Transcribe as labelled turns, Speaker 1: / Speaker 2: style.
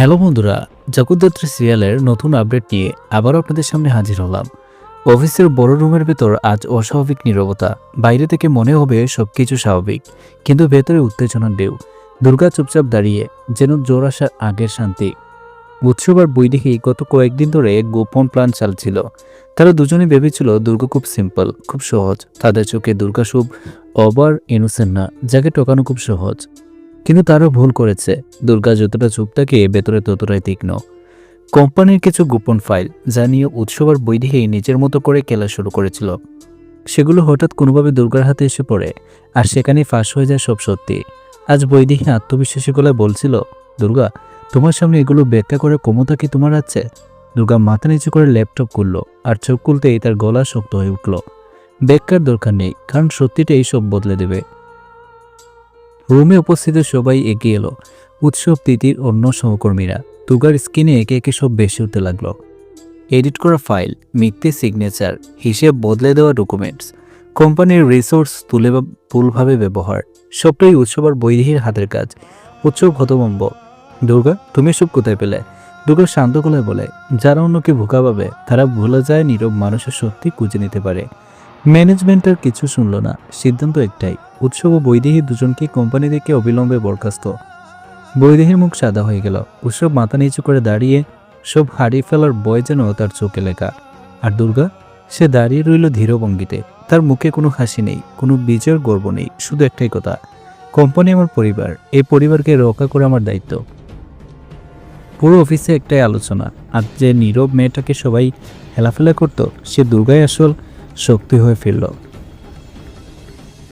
Speaker 1: Hello বন্ধুরা, জগদ্ধাত্রী সিরিয়ালের নতুন আপডেট নিয়ে আবার আপনাদের সামনে হাজির হলাম। অফিসের বড় রুমের ভেতর আজ অস্বাভাবিক নীরবতা, বাইরে থেকে মনে হবে সবকিছু স্বাভাবিক, কিন্তু ভেতরে উত্তেজনার ঢেউ। দুর্গা চুপচাপ দাঁড়িয়ে, যেন জোর আসার আগের শান্তি। উৎসব আর বই দেখি গত কয়েকদিন ধরে গোপন প্ল্যান চালছিল। তারা দুজনে ভেবেছিল দুর্গা খুব সিম্পল, খুব সহজ। তাদের চোখে দুর্গা শুভ, অবার, ইনোসেন্ট না, যাকে টোকানো খুব সহজ। কিন্তু তারও ভুল করেছে। দুর্গা যতটা চুপ থাকে, ভেতরে ততটাই তীক্ষ্ণ। কোম্পানির কিছু গোপন ফাইল, যা নিয়ে উৎসব আর বই দেখেই নিজের মতো করে খেলা শুরু করেছিল। সেগুলো হঠাৎ কোনোভাবে দুর্গার হাতে এসে পড়ে, আর সেখানেই ফাঁস হয়ে যায় সব সত্যি। আজ বই আত্মবিশ্বাসী গলায় বলছিল, দুর্গা, তোমার সামনে এগুলো ব্যাখ্যা করে ক্ষমতা কি তোমার আছে? দুর্গা মাথা নিচু করে ল্যাপটপ খুললো, আর চোখ খুলতেই তার গলা শক্ত হয়ে উঠল। ব্যাখ্যার দরকার নেই, কারণ সত্যিটা এইসব বদলে দেবে। রুমে উপস্থিত সবাই এগিয়ে এলো। উৎসব তিথির অন্য সহকর্মীরা। তুগার স্ক্রিনে একে একে সব বেশি উঠতে লাগল। এডিট করা ফাইল, মিথ্যে সিগনেচার, হিসেব বদলে দেওয়া ডকুমেন্টস, কোম্পানির রিসোর্স তুলে ভুলভাবে ব্যবহার, সবটাই উৎসব আর হাতের কাজ। উৎসব হতভম্ব। দুর্গা, তুমি সব কোথায় পেলে? দুর্গা শান্ত গলায় বলে, যারা অন্যকে ভোকা পাবে, তারা ভুলে যায়, নীরব মানুষের সত্যি খুঁজে নিতে পারে। ম্যানেজমেন্ট আর কিছু শুনল না। সিদ্ধান্ত একটাই উৎসব ও বৈদেহী দুজনকে কোম্পানি থেকে অবিলম্বে বরখাস্ত। বৈদেহীর মুখ সাদা হয়ে গেল। উৎসব মাথা নিচু করে দাঁড়িয়ে সব হারিয়ে ফেলার বয় যেন তার চোখে লেখা। আর দুর্গা? সে দাঁড়িয়ে রইল ধীর ভঙ্গিতে। তার মুখে কোনো হাসি নেই, কোনো বিজয়ের গর্ব নেই, শুধু একটাই কথা। কোম্পানি আমার পরিবার, এই পরিবারকে রক্ষা করে আমার দায়িত্ব। পুরো অফিসে একটাই আলোচনা আর যে নীরব মেয়েটাকে সবাই হেলাফেলা করতো, সে দুর্গাই আসল শক্তি হয়ে ফিরল।